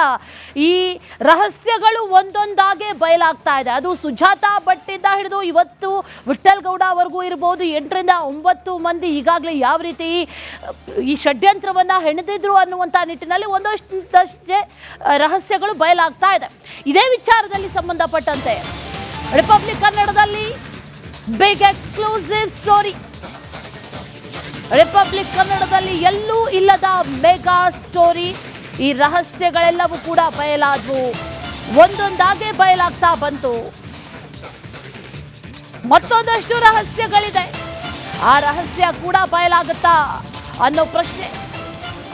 ಈ ರಹಸ್ಯಗಳು ಒಂದೊಂದಾಗೆ ಬಯಲಾಗ್ತಾ ಇದೆ. ಅದು ಸುಜಾತಾ ಭಟ್ಟಿಂದ ಹಿಡಿದು ಇವತ್ತು ವಿಠಲ್ ಗೌಡ ಅವರೆಗೂ ಇರ್ಬೋದು, ಎಂಟರಿಂದ ಒಂಬತ್ತು ಮಂದಿ ಈಗಾಗಲೇ ಯಾವ ರೀತಿ, ಈ ಷಡ್ಯಂತ್ರವನ್ನ ಹೆಣೆದಿದ್ರು ಅನ್ನುವಂಥ ನಿಟ್ಟಿನಲ್ಲಿ ಒಂದಷ್ಟೇ ರಹಸ್ಯಗಳು ಬಯಲಾಗ್ತಾ ಇದೆ. ಇದೇ ವಿಚಾರದಲ್ಲಿ ಸಂಬಂಧಪಟ್ಟಂತೆ ರಿಪಬ್ಲಿಕ್ ಕನ್ನಡದಲ್ಲಿ ಬಿಗ್ ಎಕ್ಸ್ಕ್ಲೂಸಿವ್ ಸ್ಟೋರಿ ರಿಪಬ್ಲಿಕ್ ಕನ್ನಡದಲ್ಲಿ ಎಲ್ಲೂ ಇಲ್ಲದ ಮೆಗಾ ಸ್ಟೋರಿ ಈ ರಹಸ್ಯಗಳೆಲ್ಲವೂ ಕೂಡ ಬಯಲಾದವು. ಒಂದೊಂದಾಗೆ ಬಯಲಾಗ್ತಾ ಬಂತು. ಮತ್ತೊಂದಷ್ಟು ರಹಸ್ಯಗಳಿದೆ. ಆ ರಹಸ್ಯ ಕೂಡ ಬಯಲಾಗುತ್ತಾ ಅನ್ನೋ ಪ್ರಶ್ನೆ.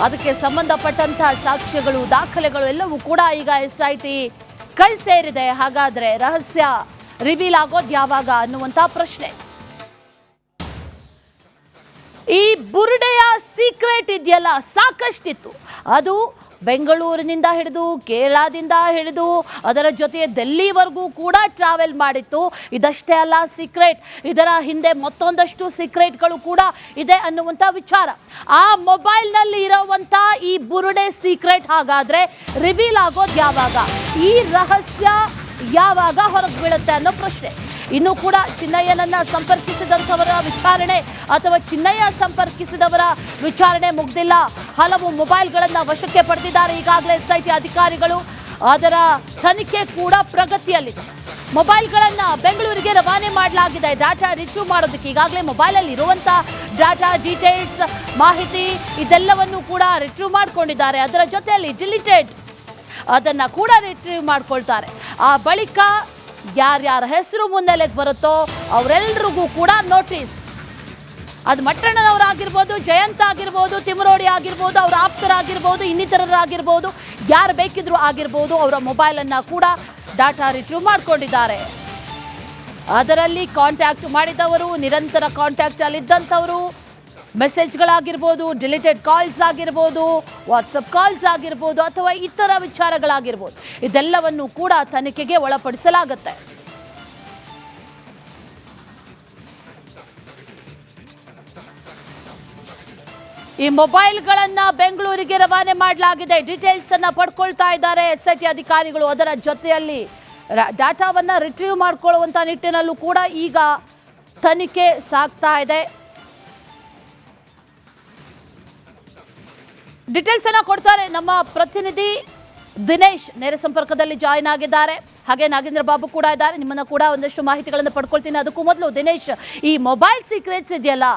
ಅದಕ್ಕೆ ಸಂಬಂಧಪಟ್ಟಂತಹ ಸಾಕ್ಷ್ಯಗಳು, ದಾಖಲೆಗಳು ಎಲ್ಲವೂ ಕೂಡ ಈಗ ಎಸ್ ಐ ಟಿ ಕೈ ಸೇರಿದೆ. ಹಾಗಾದ್ರೆ ರಹಸ್ಯ ರಿವೀಲ್ ಆಗೋದು ಯಾವಾಗ ಅನ್ನುವಂಥ ಪ್ರಶ್ನೆ. ಈ ಬುರುಡೆಯ ಸೀಕ್ರೆಟ್ ಇದೆಯಲ್ಲ, ಸಾಕಷ್ಟಿತ್ತು. ಅದು ಬೆಂಗಳೂರಿನಿಂದ ಹಿಡಿದು ಕೇರಳದಿಂದ ಹಿಡಿದು ಅದರ ಜೊತೆ ದೆಲ್ಲಿವರೆಗೂ ಕೂಡ ಟ್ರಾವೆಲ್ ಮಾಡಿತ್ತು. ಇದಷ್ಟೇ ಅಲ್ಲ ಸೀಕ್ರೆಟ್ ಇದರ ಹಿಂದೆ ಮತ್ತೊಂದಷ್ಟು ಸೀಕ್ರೆಟ್ಗಳು ಕೂಡ ಇದೆ ಅನ್ನುವಂಥ ವಿಚಾರ. ಆ ಮೊಬೈಲ್ನಲ್ಲಿ ಇರೋವಂಥ ಈ ಬುರುಡೆ ಸೀಕ್ರೆಟ್ ಹಾಗಾದರೆ ರಿವೀಲ್ ಆಗೋದು ಯಾವಾಗ? ಈ ರಹಸ್ಯ ಯಾವಾಗ ಹೊರಗೆ ಬೀಳುತ್ತೆ ಅನ್ನೋ ಪ್ರಶ್ನೆ. ಇನ್ನು ಕೂಡ ಚಿನ್ನಯ್ಯನನ್ನ ಸಂಪರ್ಕಿಸಿದಂಥವರ ವಿಚಾರಣೆ ಅಥವಾ ಚಿನ್ನಯ್ಯ ಸಂಪರ್ಕಿಸಿದವರ ವಿಚಾರಣೆ ಮುಗ್ದಿಲ್ಲ. ಹಲವು ಮೊಬೈಲ್ಗಳನ್ನು ವಶಕ್ಕೆ ಪಡೆದಿದ್ದಾರೆ. ಈಗಾಗಲೇ ಎಸ್ ಅಧಿಕಾರಿಗಳು ಅದರ ತನಿಖೆ ಕೂಡ ಪ್ರಗತಿಯಲ್ಲಿದೆ. ಮೊಬೈಲ್ಗಳನ್ನು ಬೆಂಗಳೂರಿಗೆ ರವಾನೆ ಮಾಡಲಾಗಿದೆ. ಡಾಟಾ ರಿಸೀವ್ ಮಾಡೋದಕ್ಕೆ ಈಗಾಗಲೇ ಮೊಬೈಲಲ್ಲಿ ಇರುವಂತ ಡಾಟಾ ಡೀಟೇಲ್ಸ್, ಮಾಹಿತಿ ಇದೆಲ್ಲವನ್ನು ಕೂಡ ರಿಟ್ರೀವ್ ಮಾಡಿಕೊಂಡಿದ್ದಾರೆ. ಅದರ ಜೊತೆಯಲ್ಲಿ ಡಿಲಿಟೆಡ್ ಅದನ್ನ ಕೂಡ ರಿಟ್ರೀವ್ ಮಾಡ್ಕೊಳ್ತಾರೆ. ಆ ಬಳಿಕ ಯಾರ್ಯಾರ ಹೆಸರು ಮುನ್ನೆಲೆಗೆ ಬರುತ್ತೋ ಅವರೆಲ್ರಿಗೂ ಕೂಡ ನೋಟಿಸ್ ಅದು ಮಟ್ಟಣ್ಣನವರಾಗಿರ್ಬೋದು ಜಯಂತ್ ಆಗಿರ್ಬೋದು, ತಿಮರೋಡಿ ಆಗಿರ್ಬೋದು, ಅವರ ಆಪ್ತರಾಗಿರ್ಬೋದು ಇನ್ನಿತರರಾಗಿರ್ಬೋದು ಯಾರು ಬೇಕಿದ್ರು ಆಗಿರ್ಬೋದು, ಅವರ ಮೊಬೈಲನ್ನು ಕೂಡ ಡಾಟಾ ರಿಟ್ರೀವ್ ಮಾಡಿಕೊಂಡಿದ್ದಾರೆ. ಅದರಲ್ಲಿ ಕಾಂಟ್ಯಾಕ್ಟ್ ಮಾಡಿದವರು, ನಿರಂತರ ಕಾಂಟ್ಯಾಕ್ಟ್ ಅಲ್ಲಿದ್ದಂಥವರು. ಮೆಸೇಜ್ಗಳಾಗಿರ್ಬೋದು ಡಿಲಿಟೆಡ್ ಕಾಲ್ಸ್ ಆಗಿರ್ಬೋದು ವಾಟ್ಸಪ್ ಕಾಲ್ಸ್ ಆಗಿರ್ಬೋದು, ಅಥವಾ ಇತರ ವಿಚಾರಗಳಾಗಿರ್ಬೋದು, ಇದೆಲ್ಲವನ್ನು ಕೂಡ ತನಿಖೆಗೆ ಒಳಪಡಿಸಲಾಗುತ್ತೆ. ಈ ಮೊಬೈಲ್ಗಳನ್ನ ಬೆಂಗಳೂರಿಗೆ ರವಾನೆ ಮಾಡಲಾಗಿದೆ. ಡೀಟೇಲ್ಸ್ ಅನ್ನ ಪಡ್ಕೊಳ್ತಾ ಇದ್ದಾರೆ ಎಸ್ ಐ ಟಿ ಅಧಿಕಾರಿಗಳು. ಅದರ ಜೊತೆಯಲ್ಲಿ ಡಾಟಾವನ್ನ ರಿಟ್ರೀವ್ ಮಾಡ್ಕೊಳ್ಳುವಂತ ನಿಟ್ಟಿನಲ್ಲೂ ಕೂಡ ಈಗ ತನಿಖೆ ಸಾಗ್ತಾ ಇದೆ. ಡೀಟೇಲ್ಸ್ ಅನ್ನ ಕೊಡ್ತಾರೆ ನಮ್ಮ ಪ್ರತಿನಿಧಿ ದಿನೇಶ್ ನೇರ ಸಂಪರ್ಕದಲ್ಲಿ ಜಾಯಿನ್ ಆಗಿದ್ದಾರೆ. ಹಾಗೆ ನಾಗೇಂದ್ರ ಬಾಬು ಕೂಡ ಇದ್ದಾರೆ. ನಿಮ್ಮನ್ನ ಕೂಡ ಒಂದಷ್ಟು ಮಾಹಿತಿಗಳನ್ನು ಪಡ್ಕೊಳ್ತೀನಿ. ಅದಕ್ಕೂ ಮೊದಲು ದಿನೇಶ್, ಈ ಮೊಬೈಲ್ ಸೀಕ್ರೆಟ್ಸ್ ಇದೆಯಲ್ಲ,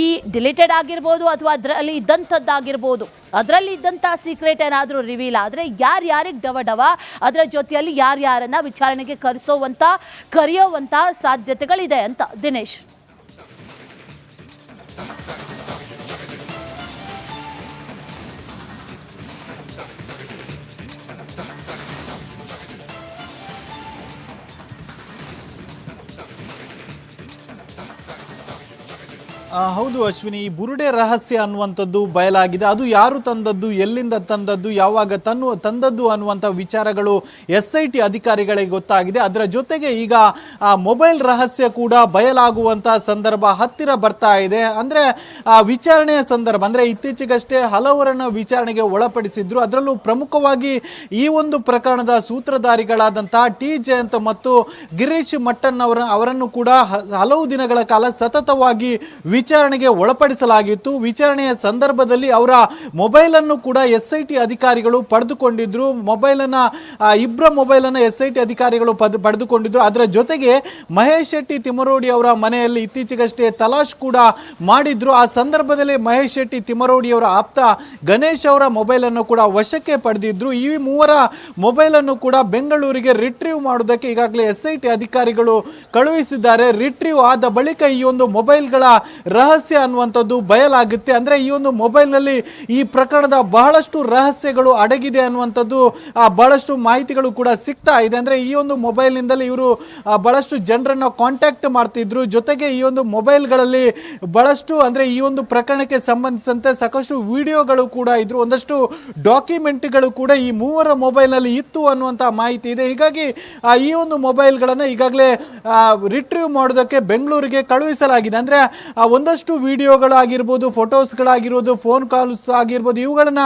ಈ ಡಿಲೀಟೆಡ್ ಆಗಿರ್ಬೋದು ಅಥವಾ ಅದರಲ್ಲಿ ಇದ್ದಂಥದ್ದಾಗಿರ್ಬೋದು, ಅದರಲ್ಲಿ ಇದ್ದಂಥ ಸೀಕ್ರೆಟ್ ಏನಾದರೂ ರಿವೀಲ್ ಆದರೆ ಯಾರ್ಯಾರಿಗೆ ಡವ ಡವ, ಅದರ ಜೊತೆಯಲ್ಲಿ ಯಾರ್ಯಾರನ್ನ ವಿಚಾರಣೆಗೆ ಕರೆಸೋವಂಥ ಕರೆಯೋವಂಥ ಸಾಧ್ಯತೆಗಳಿದೆ ಅಂತ ದಿನೇಶ್. ಹೌದು ಅಶ್ವಿನಿ, ಈ ಬುರುಡೆ ರಹಸ್ಯ ಅನ್ನುವಂಥದ್ದು ಬಯಲಾಗಿದೆ. ಅದು ಯಾರು ತಂದದ್ದು, ಎಲ್ಲಿಂದ ತಂದದ್ದು, ಯಾವಾಗ ತನ್ನು, ತಂದದ್ದು ಅನ್ನುವಂಥ ವಿಚಾರಗಳು ಎಸ್ ಐ ಟಿ ಅಧಿಕಾರಿಗಳಿಗೆ ಗೊತ್ತಾಗಿದೆ. ಅದರ ಜೊತೆಗೆ ಈಗ, ಆ, ಮೊಬೈಲ್ ರಹಸ್ಯ ಕೂಡ ಬಯಲಾಗುವಂಥ ಸಂದರ್ಭ ಹತ್ತಿರ ಬರ್ತಾ ಇದೆ. ಅಂದ್ರೆ, ಆ ವಿಚಾರಣೆಯ ಸಂದರ್ಭ, ಅಂದ್ರೆ ಇತ್ತೀಚೆಗಷ್ಟೇ ಹಲವರನ್ನು ವಿಚಾರಣೆಗೆ ಒಳಪಡಿಸಿದ್ರು. ಅದರಲ್ಲೂ ಪ್ರಮುಖವಾಗಿ ಈ ಒಂದು ಪ್ರಕರಣದ ಸೂತ್ರಧಾರಿಗಳಾದಂತಹ ಟಿ ಜಯಂತ್ ಮತ್ತು ಗಿರೀಶ್ ಮಟ್ಟನ್ ಅವರ, ಅವರನ್ನು ಕೂಡ ಹಲವು ದಿನಗಳ ಕಾಲ ಸತತವಾಗಿ ವಿಚಾರಣೆಗೆ ಒಳಪಡಿಸಲಾಗಿತ್ತು. ವಿಚಾರಣೆಯ ಸಂದರ್ಭದಲ್ಲಿ ಅವರ ಮೊಬೈಲ್ ಅನ್ನು ಕೂಡ ಎಸ್ ಐ ಟಿ ಅಧಿಕಾರಿಗಳು ಪಡೆದುಕೊಂಡಿದ್ರು. ಮೊಬೈಲ್ ಅನ್ನ ಆ, ಇಬ್ಬರ ಮೊಬೈಲ್ ಅನ್ನ ಎಸ್ ಐ ಟಿ ಅಧಿಕಾರಿಗಳು ಪಡೆದುಕೊಂಡಿದ್ರು. ಅದರ ಜೊತೆಗೆ ಮಹೇಶ್ ಶೆಟ್ಟಿ ತಿಮರೋಡಿ ಅವರ ಮನೆಯಲ್ಲಿ ಇತ್ತೀಚೆಗಷ್ಟೇ ತಲಾಶ್ ಕೂಡ ಮಾಡಿದ್ರು. ಆ ಸಂದರ್ಭದಲ್ಲಿ ಮಹೇಶ್ ಶೆಟ್ಟಿ ತಿಮರೋಡಿ ಅವರ ಆಪ್ತ ಗಣೇಶ್ ಅವರ ಮೊಬೈಲ್ ಅನ್ನು ಕೂಡ ವಶಕ್ಕೆ ಪಡೆದಿದ್ರು. ಈ ಮೂವರ ಮೊಬೈಲ್ ಅನ್ನು ಕೂಡ ಬೆಂಗಳೂರಿಗೆ ರಿಟ್ರೀವ್ ಮಾಡೋದಕ್ಕೆ ಈಗಾಗಲೇ ಎಸ್ ಐ ಟಿ ಅಧಿಕಾರಿಗಳು ಕಳುಹಿಸಿದ್ದಾರೆ. ರಿಟ್ರೀವ್ ಆದ ಬಳಿಕ ಈ ಒಂದು ಮೊಬೈಲ್ಗಳ ರಹಸ್ಯ ಅನ್ನುವಂಥದ್ದು ಬಯಲಾಗುತ್ತೆ. ಅಂದರೆ ಈ ಒಂದು ಮೊಬೈಲ್ನಲ್ಲಿ ಈ ಪ್ರಕರಣದ ಬಹಳಷ್ಟು ರಹಸ್ಯಗಳು ಅಡಗಿದೆ ಅನ್ನುವಂಥದ್ದು ಬಹಳಷ್ಟು ಮಾಹಿತಿಗಳು ಕೂಡ ಸಿಗ್ತಾ ಇದೆ. ಅಂದರೆ ಈ ಒಂದು ಮೊಬೈಲ್ನಿಂದಲೇ ಇವರು ಬಹಳಷ್ಟು ಜನರನ್ನು ಕಾಂಟ್ಯಾಕ್ಟ್ ಮಾಡ್ತಿದ್ರು. ಜೊತೆಗೆ ಈ ಒಂದು ಮೊಬೈಲ್ಗಳಲ್ಲಿ ಬಹಳಷ್ಟು, ಅಂದರೆ ಈ ಒಂದು ಪ್ರಕರಣಕ್ಕೆ ಸಂಬಂಧಿಸಿದಂತೆ ಸಾಕಷ್ಟು ವಿಡಿಯೋಗಳು ಕೂಡ ಇದ್ರು. ಒಂದಷ್ಟು ಡಾಕ್ಯುಮೆಂಟ್ಗಳು ಕೂಡ ಈ ಮೂವರ ಮೊಬೈಲ್ನಲ್ಲಿ ಇತ್ತು ಅನ್ನುವಂಥ ಮಾಹಿತಿ ಇದೆ. ಹೀಗಾಗಿ ಈ ಒಂದು ಮೊಬೈಲ್ಗಳನ್ನು ಈಗಾಗಲೇ ರಿಟ್ರೀವ್ ಮಾಡೋದಕ್ಕೆ ಬೆಂಗಳೂರಿಗೆ ಕಳುಹಿಸಲಾಗಿದೆ. ಅಂದ್ರೆ ಒಂದಷ್ಟು ವಿಡಿಯೋಗಳಾಗಿರ್ಬೋದು, ಫೋಟೋಸ್ಗಳಾಗಿರ್ಬೋದು, ಫೋನ್ ಕಾಲ್ಸ್ ಆಗಿರ್ಬೋದು, ಇವುಗಳನ್ನ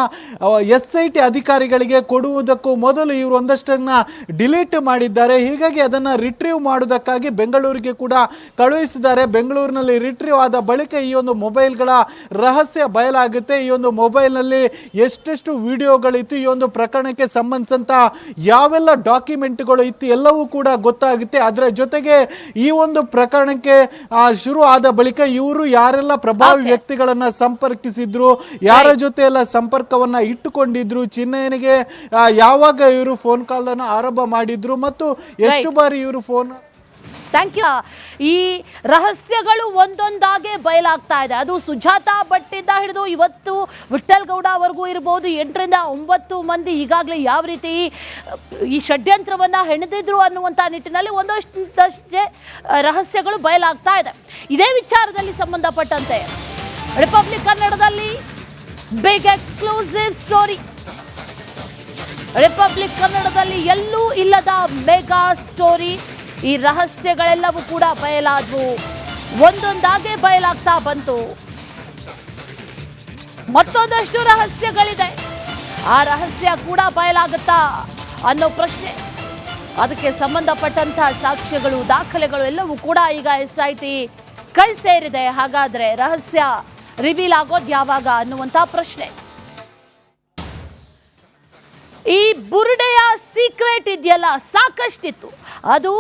ಎಸ್ ಐ ಟಿ ಅಧಿಕಾರಿಗಳಿಗೆ ಕೊಡುವುದಕ್ಕೂ ಮೊದಲು ಇವರು ಒಂದಷ್ಟನ್ನ ಡಿಲೀಟ್ ಮಾಡಿದ್ದಾರೆ. ಹೀಗಾಗಿ ಅದನ್ನ ರಿಟ್ರೀವ್ ಮಾಡುವುದಕ್ಕಾಗಿ ಬೆಂಗಳೂರಿಗೆ ಕೂಡ ಕಳುಹಿಸಿದ್ದಾರೆ. ಬೆಂಗಳೂರಿನಲ್ಲಿ ರಿಟ್ರೀವ್ ಆದ ಬಳಿಕ ಈ ಒಂದು ಮೊಬೈಲ್ಗಳ ರಹಸ್ಯ ಬಯಲಾಗುತ್ತೆ. ಈ ಒಂದು ಮೊಬೈಲ್ನಲ್ಲಿ ಎಷ್ಟೆಷ್ಟು ವಿಡಿಯೋಗಳಿತ್ತು, ಈ ಒಂದು ಪ್ರಕರಣಕ್ಕೆ ಸಂಬಂಧಿಸಿದಂತ ಯಾವೆಲ್ಲ ಡಾಕ್ಯುಮೆಂಟ್ಗಳು ಇತ್ತು, ಎಲ್ಲವೂ ಕೂಡ ಗೊತ್ತಾಗುತ್ತೆ. ಅದರ ಜೊತೆಗೆ ಈ ಒಂದು ಪ್ರಕರಣಕ್ಕೆ ಶುರು ಆದ ಬಳಿಕ ಇವರು ಯಾರೆಲ್ಲ ಪ್ರಭಾವಿ ವ್ಯಕ್ತಿಗಳನ್ನ ಸಂಪರ್ಕಿಸಿದ್ರು ಯಾರ ಜೊತೆ ಎಲ್ಲ ಸಂಪರ್ಕವನ್ನ ಇಟ್ಟುಕೊಂಡಿದ್ರು ಚಿನ್ನಯ್ಯನಿಗೆ ಯಾವಾಗ ಇವರು ಫೋನ್ ಕಾಲ್ ಅನ್ನು ಆರಂಭ ಮಾಡಿದ್ರು ಮತ್ತು ಎಷ್ಟು ಬಾರಿ ಇವರು ಫೋನ್ ಥ್ಯಾಂಕ್ ಯು. ಈ ರಹಸ್ಯಗಳು ಒಂದೊಂದಾಗೆ ಬಯಲಾಗ್ತಾ ಇದೆ. ಅದು ಸುಜಾತ ಭಟ್ಟಿಂದ ಹಿಡಿದು ಇವತ್ತು ವಿಠಲ್ ಗೌಡವರೆಗೂ ಇರ್ಬೋದು. ಎಂಟರಿಂದ ಒಂಬತ್ತು ಮಂದಿ ಈಗಾಗಲೇ ಯಾವ ರೀತಿ, ಈ ಷಡ್ಯಂತ್ರವನ್ನ ಹೆಣೆದಿದ್ರು ಅನ್ನುವಂಥ ನಿಟ್ಟಿನಲ್ಲಿ ಒಂದಷ್ಟಷ್ಟೇ ರಹಸ್ಯಗಳು ಬಯಲಾಗ್ತಾ ಇದೆ. ಇದೇ ವಿಚಾರದಲ್ಲಿ ಸಂಬಂಧಪಟ್ಟಂತೆ ರಿಪಬ್ಲಿಕ್ ಕನ್ನಡದಲ್ಲಿ ಬಿಗ್ ಎಕ್ಸ್ಕ್ಲೂಸಿವ್ ಸ್ಟೋರಿ ರಿಪಬ್ಲಿಕ್ ಕನ್ನಡದಲ್ಲಿ ಎಲ್ಲೂ ಇಲ್ಲದ ಮೆಗಾ ಸ್ಟೋರಿ ಈ ರಹಸ್ಯಗಳೆಲ್ಲವೂ ಕೂಡ ಬಯಲಾದವು. ಒಂದೊಂದಾಗೆ ಬಯಲಾಗ್ತಾ ಬಂತು. ಮತ್ತೊಂದಷ್ಟು ರಹಸ್ಯಗಳಿದೆ. ಆ ರಹಸ್ಯ ಕೂಡ ಬಯಲಾಗುತ್ತಾ ಅನ್ನೋ ಪ್ರಶ್ನೆ. ಅದಕ್ಕೆ ಸಂಬಂಧಪಟ್ಟಂತಹ ಸಾಕ್ಷ್ಯಗಳು, ದಾಖಲೆಗಳು ಎಲ್ಲವೂ ಕೂಡ ಈಗ ಎಸ್ ಐ ಟಿ ಕೈ ಸೇರಿದೆ. ಹಾಗಾದ್ರೆ ರಹಸ್ಯ ರಿವೀಲ್ ಆಗೋದು ಯಾವಾಗ ಅನ್ನುವಂಥ ಪ್ರಶ್ನೆ. ಈ ಬುರುಡೆಯ ಸೀಕ್ರೆಟ್ ಇದೆಯಲ್ಲ, ಸಾಕಷ್ಟಿತ್ತು. ಅದು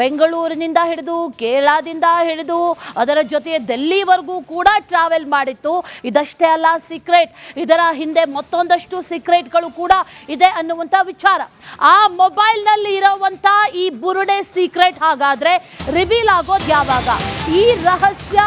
ಬೆಂಗಳೂರಿನಿಂದ ಹಿಡಿದು ಕೇರಳದಿಂದ ಹಿಡಿದು ಅದರ ಜೊತೆ ದೆಲ್ಲಿವರೆಗೂ ಕೂಡ ಟ್ರಾವೆಲ್ ಮಾಡಿತ್ತು. ಇದಷ್ಟೇ ಅಲ್ಲ ಸೀಕ್ರೆಟ್ ಇದರ ಹಿಂದೆ ಮತ್ತೊಂದಷ್ಟು ಸೀಕ್ರೆಟ್ಗಳು ಕೂಡ ಇದೆ ಅನ್ನುವಂಥ ವಿಚಾರ. ಆ ಮೊಬೈಲ್ನಲ್ಲಿ ಇರೋವಂಥ ಈ ಬುರುಡೆ ಸೀಕ್ರೆಟ್ ಹಾಗಾದರೆ ರಿವೀಲ್ ಆಗೋದು ಯಾವಾಗ? ಈ ರಹಸ್ಯ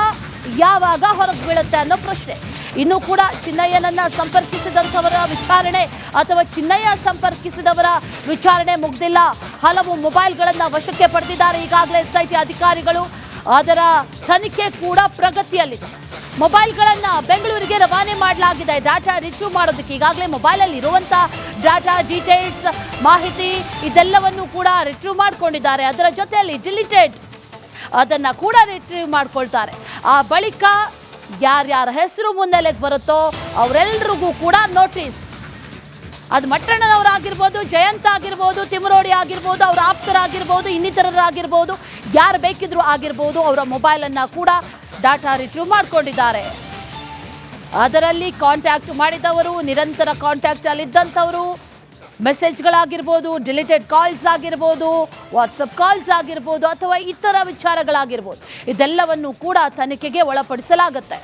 ಯಾವಾಗ ಹೊರಗೆ ಬೀಳುತ್ತೆ ಅನ್ನೋ ಪ್ರಶ್ನೆ. ಇನ್ನು ಕೂಡ ಚಿನ್ನಯ್ಯನನ್ನ ಸಂಪರ್ಕಿಸಿದಂಥವರ ವಿಚಾರಣೆ ಅಥವಾ ಚಿನ್ನಯ್ಯ ಸಂಪರ್ಕಿಸಿದವರ ವಿಚಾರಣೆ ಮುಗ್ದಿಲ್ಲ. ಹಲವು ಮೊಬೈಲ್ಗಳನ್ನು ವಶಕ್ಕೆ ಪಡೆದಿದ್ದಾರೆ ಈಗಾಗಲೇ ಎಸ್ ಅಧಿಕಾರಿಗಳು. ಅದರ ತನಿಖೆ ಕೂಡ ಪ್ರಗತಿಯಲ್ಲಿದೆ. ಮೊಬೈಲ್ಗಳನ್ನು ಬೆಂಗಳೂರಿಗೆ ರವಾನೆ ಮಾಡಲಾಗಿದೆ. ಡಾಟಾ ರಿಸೀವ್ ಮಾಡೋದಕ್ಕೆ ಈಗಾಗಲೇ ಮೊಬೈಲಲ್ಲಿ ಇರುವಂತ ಡಾಟಾ ಡೀಟೇಲ್ಸ್, ಮಾಹಿತಿ ಇದೆಲ್ಲವನ್ನು ಕೂಡ ರಿಟ್ರೀವ್ ಮಾಡಿಕೊಂಡಿದ್ದಾರೆ. ಅದರ ಜೊತೆಯಲ್ಲಿ ಡಿಲಿಟೆಡ್ ಅದನ್ನ ಕೂಡ ರಿಟ್ರೀವ್ ಮಾಡ್ಕೊಳ್ತಾರೆ. ಆ ಬಳಿಕ ಯಾರ್ಯಾರ ಹೆಸರು ಮುನ್ನೆಲೆಗೆ ಬರುತ್ತೋ ಅವರೆಲ್ರಿಗೂ ಕೂಡ ನೋಟಿಸ್ ಅದು ಮಟ್ಟಣ್ಣನವರಾಗಿರ್ಬೋದು, ಜಯಂತ್ ಆಗಿರ್ಬೋದು, ತಿಮರೋಡಿ ಆಗಿರ್ಬೋದು, ಅವರ ಆಪ್ತರಾಗಿರ್ಬೋದು ಇನ್ನಿತರರಾಗಿರ್ಬೋದು ಯಾರು ಬೇಕಿದ್ರು ಆಗಿರ್ಬೋದು, ಅವರ ಮೊಬೈಲನ್ನು ಕೂಡ ಡಾಟಾ ರಿಟ್ರೀವ್ ಮಾಡಿಕೊಂಡಿದ್ದಾರೆ. ಅದರಲ್ಲಿ ಕಾಂಟ್ಯಾಕ್ಟ್ ಮಾಡಿದವರು, ನಿರಂತರ ಕಾಂಟ್ಯಾಕ್ಟ್ ಅಲ್ಲಿದ್ದಂಥವರು. ಮೆಸೇಜ್ಗಳಾಗಿರ್ಬೋದು, ಡಿಲಿಟೆಡ್ ಕಾಲ್ಸ್ ಆಗಿರ್ಬೋದು, ವಾಟ್ಸಪ್ ಕಾಲ್ಸ್ ಆಗಿರ್ಬೋದು, ಅಥವಾ ಇತರ ವಿಚಾರಗಳಾಗಿರ್ಬೋದು, ಇದೆಲ್ಲವನ್ನು ಕೂಡ ತನಿಖೆಗೆ ಒಳಪಡಿಸಲಾಗುತ್ತೆ.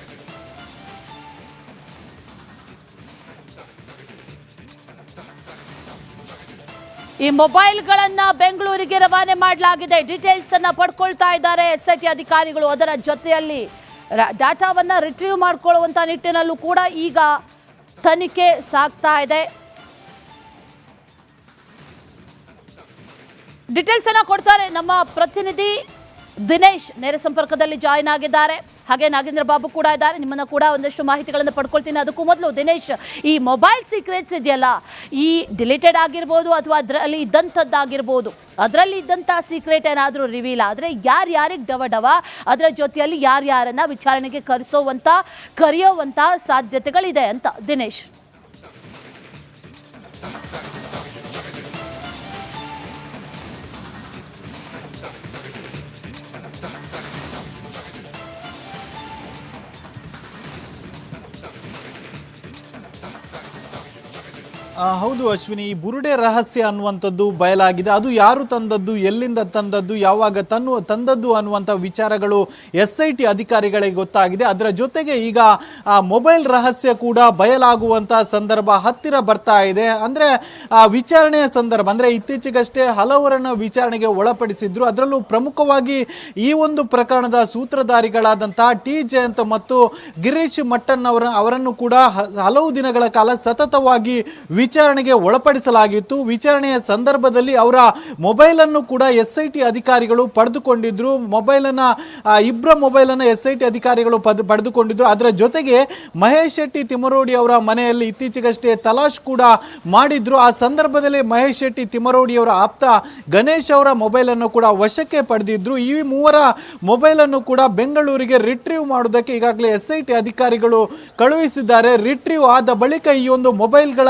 ಈ ಮೊಬೈಲ್ಗಳನ್ನ ಬೆಂಗಳೂರಿಗೆ ರವಾನೆ ಮಾಡಲಾಗಿದೆ. ಡೀಟೇಲ್ಸ್ ಅನ್ನ ಪಡ್ಕೊಳ್ತಾ ಇದ್ದಾರೆ ಎಸ್ ಐ ಟಿ ಅಧಿಕಾರಿಗಳು. ಅದರ ಜೊತೆಯಲ್ಲಿ ಡಾಟಾವನ್ನ ರಿಟ್ರೀವ್ ಮಾಡ್ಕೊಳ್ಳುವಂತ ನಿಟ್ಟಿನಲ್ಲೂ ಕೂಡ ಈಗ ತನಿಖೆ ಸಾಗ್ತಾ ಇದೆ. ಡೀಟೇಲ್ಸ್ ಅನ್ನ ಕೊಡ್ತಾರೆ ನಮ್ಮ ಪ್ರತಿನಿಧಿ ದಿನೇಶ್ ನೇರ ಸಂಪರ್ಕದಲ್ಲಿ ಜಾಯಿನ್ ಆಗಿದ್ದಾರೆ. ಹಾಗೆ ನಾಗೇಂದ್ರ ಬಾಬು ಕೂಡ ಇದ್ದಾರೆ. ನಿಮ್ಮನ್ನ ಕೂಡ ಒಂದಷ್ಟು ಮಾಹಿತಿಗಳನ್ನು ಪಡ್ಕೊಳ್ತೀನಿ. ಅದಕ್ಕೂ ಮೊದಲು ದಿನೇಶ್, ಈ ಮೊಬೈಲ್ ಸೀಕ್ರೆಟ್ಸ್ ಇದೆಯಲ್ಲ, ಈ ಡಿಲೀಟೆಡ್ ಆಗಿರ್ಬೋದು ಅಥವಾ ಅದರಲ್ಲಿ ಇದ್ದಂಥದ್ದಾಗಿರ್ಬೋದು, ಅದರಲ್ಲಿ ಇದ್ದಂಥ ಸೀಕ್ರೆಟ್ ಏನಾದರೂ ರಿವೀಲ್ ಆದರೆ ಯಾರು ಯಾರಿಗೆ ಡವ ಡವ, ಅದರ ಜೊತೆಯಲ್ಲಿ ಯಾರ್ಯಾರನ್ನ ವಿಚಾರಣೆಗೆ ಕರೆಸೋವಂಥ ಕರೆಯೋವಂಥ ಸಾಧ್ಯತೆಗಳಿದೆ ಅಂತ ದಿನೇಶ್. ಹೌದು ಅಶ್ವಿನಿ ಬುರುಡೆ ರಹಸ್ಯ ಅನ್ನುವಂಥದ್ದು ಬಯಲಾಗಿದೆ. ಅದು ಯಾರು ತಂದದ್ದು, ಎಲ್ಲಿಂದ ತಂದದ್ದು, ಯಾವಾಗ ತನ್ನು, ತಂದದ್ದು ಅನ್ನುವಂಥ ವಿಚಾರಗಳು ಎಸ್ ಐ ಟಿ ಅಧಿಕಾರಿಗಳಿಗೆ ಗೊತ್ತಾಗಿದೆ. ಅದರ ಜೊತೆಗೆ ಈಗ, ಆ, ಮೊಬೈಲ್ ರಹಸ್ಯ ಕೂಡ ಬಯಲಾಗುವಂಥ ಸಂದರ್ಭ ಹತ್ತಿರ ಬರ್ತಾ ಇದೆ. ಅಂದರೆ, ಆ, ವಿಚಾರಣೆಯ ಸಂದರ್ಭ, ಅಂದರೆ ಇತ್ತೀಚೆಗಷ್ಟೇ ಹಲವರನ್ನು ವಿಚಾರಣೆಗೆ ಒಳಪಡಿಸಿದ್ರು. ಅದರಲ್ಲೂ ಪ್ರಮುಖವಾಗಿ ಈ ಒಂದು ಪ್ರಕರಣದ ಸೂತ್ರಧಾರಿಗಳಾದಂಥ ಟಿ ಜಯಂತ್ ಮತ್ತು ಗಿರೀಶ್ ಮಟ್ಟನ್ ಅವರ, ಅವರನ್ನು ಕೂಡ ಹಲವು ದಿನಗಳ ಕಾಲ ಸತತವಾಗಿ ವಿಚಾರಣೆಗೆ ಒಳಪಡಿಸಲಾಗಿತ್ತು. ವಿಚಾರಣೆಯ ಸಂದರ್ಭದಲ್ಲಿ ಅವರ ಮೊಬೈಲ್ ಅನ್ನು ಕೂಡ ಎಸ್ ಐ ಟಿ ಅಧಿಕಾರಿಗಳು ಪಡೆದುಕೊಂಡಿದ್ರು. ಮೊಬೈಲ್ ಅನ್ನ ಆ, ಇಬ್ಬರ ಮೊಬೈಲ್ ಅನ್ನ ಎಸ್ ಐ ಟಿ ಅಧಿಕಾರಿಗಳು ಪಡೆದುಕೊಂಡಿದ್ರು. ಅದರ ಜೊತೆಗೆ ಮಹೇಶ್ ಶೆಟ್ಟಿ ತಿಮರೋಡಿ ಅವರ ಮನೆಯಲ್ಲಿ ಇತ್ತೀಚೆಗಷ್ಟೇ ತಲಾಶ್ ಕೂಡ ಮಾಡಿದ್ರು. ಆ ಸಂದರ್ಭದಲ್ಲಿ ಮಹೇಶ್ ಶೆಟ್ಟಿ ತಿಮರೋಡಿ ಅವರ ಆಪ್ತ ಗಣೇಶ್ ಅವರ ಮೊಬೈಲ್ ಅನ್ನು ಕೂಡ ವಶಕ್ಕೆ ಪಡೆದಿದ್ರು. ಈ ಮೂವರ ಮೊಬೈಲ್ ಅನ್ನು ಕೂಡ ಬೆಂಗಳೂರಿಗೆ ರಿಟ್ರೀವ್ ಮಾಡೋದಕ್ಕೆ ಈಗಾಗಲೇ ಎಸ್ ಐ ಟಿ ಅಧಿಕಾರಿಗಳು ಕಳುಹಿಸಿದ್ದಾರೆ. ರಿಟ್ರೀವ್ ಆದ ಬಳಿಕ ಈ ಒಂದು ಮೊಬೈಲ್ಗಳ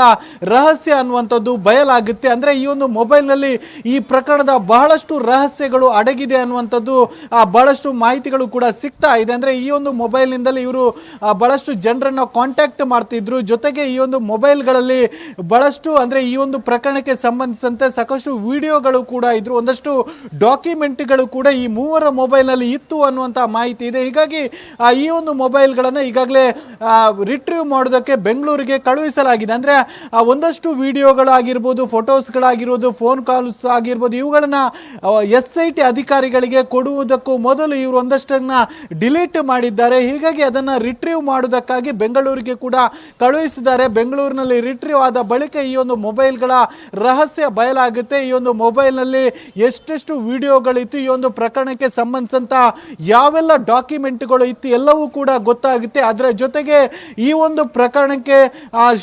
ರಹಸ್ಯ ಅನ್ನುವಂಥದ್ದು ಬಯಲಾಗುತ್ತೆ. ಅಂದರೆ ಈ ಒಂದು ಮೊಬೈಲ್ನಲ್ಲಿ ಈ ಪ್ರಕರಣದ ಬಹಳಷ್ಟು ರಹಸ್ಯಗಳು ಅಡಗಿದೆ ಅನ್ನುವಂಥದ್ದು ಬಹಳಷ್ಟು ಮಾಹಿತಿಗಳು ಕೂಡ ಸಿಗ್ತಾ ಇದೆ. ಅಂದರೆ ಈ ಒಂದು ಮೊಬೈಲ್ನಿಂದಲೇ ಇವರು ಬಹಳಷ್ಟು ಜನರನ್ನು ಕಾಂಟ್ಯಾಕ್ಟ್ ಮಾಡ್ತಿದ್ರು. ಜೊತೆಗೆ ಈ ಒಂದು ಮೊಬೈಲ್ಗಳಲ್ಲಿ ಬಹಳಷ್ಟು, ಅಂದರೆ ಈ ಒಂದು ಪ್ರಕರಣಕ್ಕೆ ಸಂಬಂಧಿಸಿದಂತೆ ಸಾಕಷ್ಟು ವಿಡಿಯೋಗಳು ಕೂಡ ಇದ್ರು. ಒಂದಷ್ಟು ಡಾಕ್ಯುಮೆಂಟ್ಗಳು ಕೂಡ ಈ ಮೂವರ ಮೊಬೈಲ್ನಲ್ಲಿ ಇತ್ತು ಅನ್ನುವಂಥ ಮಾಹಿತಿ ಇದೆ. ಹೀಗಾಗಿ ಈ ಒಂದು ಮೊಬೈಲ್ಗಳನ್ನು ಈಗಾಗಲೇ ರಿಟ್ರೀವ್ ಮಾಡೋದಕ್ಕೆ ಬೆಂಗಳೂರಿಗೆ ಕಳುಹಿಸಲಾಗಿದೆ. ಅಂದರೆ ಒಂದಷ್ಟು ವಿಡಿಯೋಗಳಾಗಿರ್ಬೋದು, ಫೋಟೋಸ್ಗಳಾಗಿರ್ಬೋದು, ಫೋನ್ ಕಾಲ್ಸ್ ಆಗಿರ್ಬೋದು, ಇವುಗಳನ್ನ ಎಸ್ ಐ ಟಿ ಅಧಿಕಾರಿಗಳಿಗೆ ಕೊಡುವುದಕ್ಕೂ ಮೊದಲು ಇವರು ಒಂದಷ್ಟನ್ನ ಡಿಲೀಟ್ ಮಾಡಿದ್ದಾರೆ. ಹೀಗಾಗಿ ಅದನ್ನ ರಿಟ್ರೀವ್ ಮಾಡೋದಕ್ಕಾಗಿ ಬೆಂಗಳೂರಿಗೆ ಕೂಡ ಕಳುಹಿಸಿದ್ದಾರೆ. ಬೆಂಗಳೂರಿನಲ್ಲಿ ರಿಟ್ರೀವ್ ಆದ ಬಳಿಕ ಈ ಒಂದು ಮೊಬೈಲ್ಗಳ ರಹಸ್ಯ ಬಯಲಾಗುತ್ತೆ. ಈ ಒಂದು ಮೊಬೈಲ್ನಲ್ಲಿ ಎಷ್ಟೆಷ್ಟು ವಿಡಿಯೋಗಳಿತ್ತು, ಈ ಒಂದು ಪ್ರಕರಣಕ್ಕೆ ಸಂಬಂಧಿಸಿದಂತ ಯಾವೆಲ್ಲ ಡಾಕ್ಯುಮೆಂಟ್ಗಳು ಇತ್ತು, ಎಲ್ಲವೂ ಕೂಡ ಗೊತ್ತಾಗುತ್ತೆ. ಅದರ ಜೊತೆಗೆ ಈ ಒಂದು ಪ್ರಕರಣಕ್ಕೆ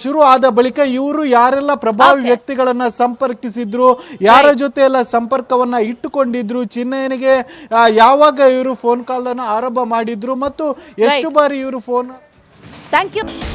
ಶುರು ಆದ ಬಳಿಕ ಇವರು ಯಾರೆಲ್ಲ ಪ್ರಭಾವಿ ವ್ಯಕ್ತಿಗಳನ್ನ ಸಂಪರ್ಕಿಸಿದ್ರು ಯಾರ ಜೊತೆ ಎಲ್ಲ ಸಂಪರ್ಕವನ್ನ ಇಟ್ಟುಕೊಂಡಿದ್ರು ಚಿನ್ನಯ್ಯನಿಗೆ ಯಾವಾಗ ಇವರು ಫೋನ್ ಕಾಲ್ ಅನ್ನು ಆರಂಭ ಮಾಡಿದ್ರು ಮತ್ತು ಎಷ್ಟು ಬಾರಿ ಇವರು ಫೋನ್ ಥ್ಯಾಂಕ್ ಯು